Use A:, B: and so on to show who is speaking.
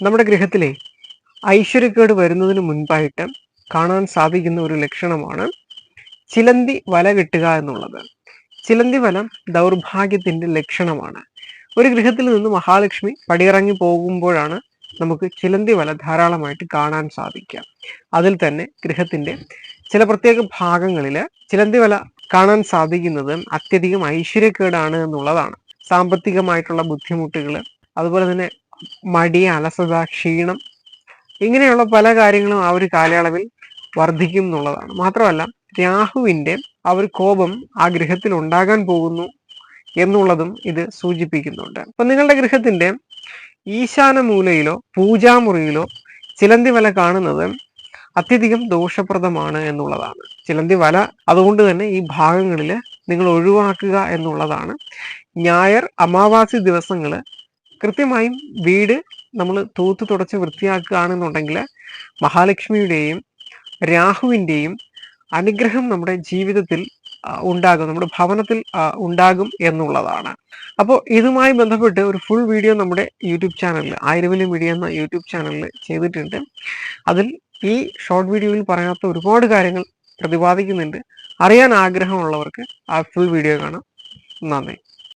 A: നമ്മുടെ ഗൃഹത്തിലെ ഐശ്വര്യക്കേട് വരുന്നതിന് മുൻപായിട്ട് കാണാൻ സാധിക്കുന്ന ഒരു ലക്ഷണമാണ് ചിലന്തി വല കിട്ടുക എന്നുള്ളത്. ചിലന്തി വലം ദൗർഭാഗ്യത്തിന്റെ ലക്ഷണമാണ്. ഒരു ഗൃഹത്തിൽ നിന്ന് മഹാലക്ഷ്മി പടിയിറങ്ങി പോകുമ്പോഴാണ് നമുക്ക് ചിലന്തി വല ധാരാളമായിട്ട് കാണാൻ സാധിക്കുക. അതിൽ തന്നെ ഗൃഹത്തിന്റെ ചില പ്രത്യേക ഭാഗങ്ങളിൽ ചിലന്തി വല കാണാൻ സാധിക്കുന്നത് അത്യധികം ഐശ്വര്യക്കേടാണ് എന്നുള്ളതാണ്. സാമ്പത്തികമായിട്ടുള്ള ബുദ്ധിമുട്ടുകൾ അതുപോലെ തന്നെ മടി അലസത ക്ഷീണം ഇങ്ങനെയുള്ള പല കാര്യങ്ങളും ആ ഒരു കാലയളവിൽ വർദ്ധിക്കും എന്നുള്ളതാണ്. മാത്രമല്ല രാഹുവിന്റെ ആ ഒരു കോപം ആ ഗൃഹത്തിൽ ഉണ്ടാകാൻ പോകുന്നു എന്നുള്ളതും ഇത് സൂചിപ്പിക്കുന്നുണ്ട്. അപ്പൊ നിങ്ങളുടെ ഗൃഹത്തിന്റെ ഈശാന മൂലയിലോ പൂജാമുറിയിലോ ചിലന്തി വല കാണുന്നത് അത്യധികം ദോഷപ്രദമാണ് എന്നുള്ളതാണ്. ചിലന്തി വല അതുകൊണ്ട് തന്നെ ഈ ഭാഗങ്ങളിൽ നിങ്ങൾ ഒഴിവാക്കുക എന്നുള്ളതാണ്. ഞായർ അമാവാസി ദിവസങ്ങൾ കൃത്യമായും വീട് നമ്മൾ തൂത്ത് തുടച്ച് വൃത്തിയാക്കുകയാണെന്നുണ്ടെങ്കിൽ മഹാലക്ഷ്മിയുടെയും രാഹുവിന്റെയും അനുഗ്രഹം നമ്മുടെ ജീവിതത്തിൽ ഉണ്ടാകും. നമ്മുടെ ഭവനത്തിൽ ഉണ്ടാകും എന്നുള്ളതാണ്. അപ്പോൾ ഇതുമായി ബന്ധപ്പെട്ട് ഒരു ഫുൾ വീഡിയോ നമ്മുടെ യൂട്യൂബ് ചാനലിൽ ആയിരവലി മീഡിയ എന്ന യൂട്യൂബ് ചാനലിൽ ചെയ്തിട്ടുണ്ട്. അതിൽ ഈ ഷോർട്ട് വീഡിയോയിൽ പറയാത്ത ഒരുപാട് കാര്യങ്ങൾ പ്രതിപാദിക്കുന്നുണ്ട്. അറിയാൻ ആഗ്രഹമുള്ളവർക്ക് ആ ഫുൾ വീഡിയോ കാണാം. നന്ദി.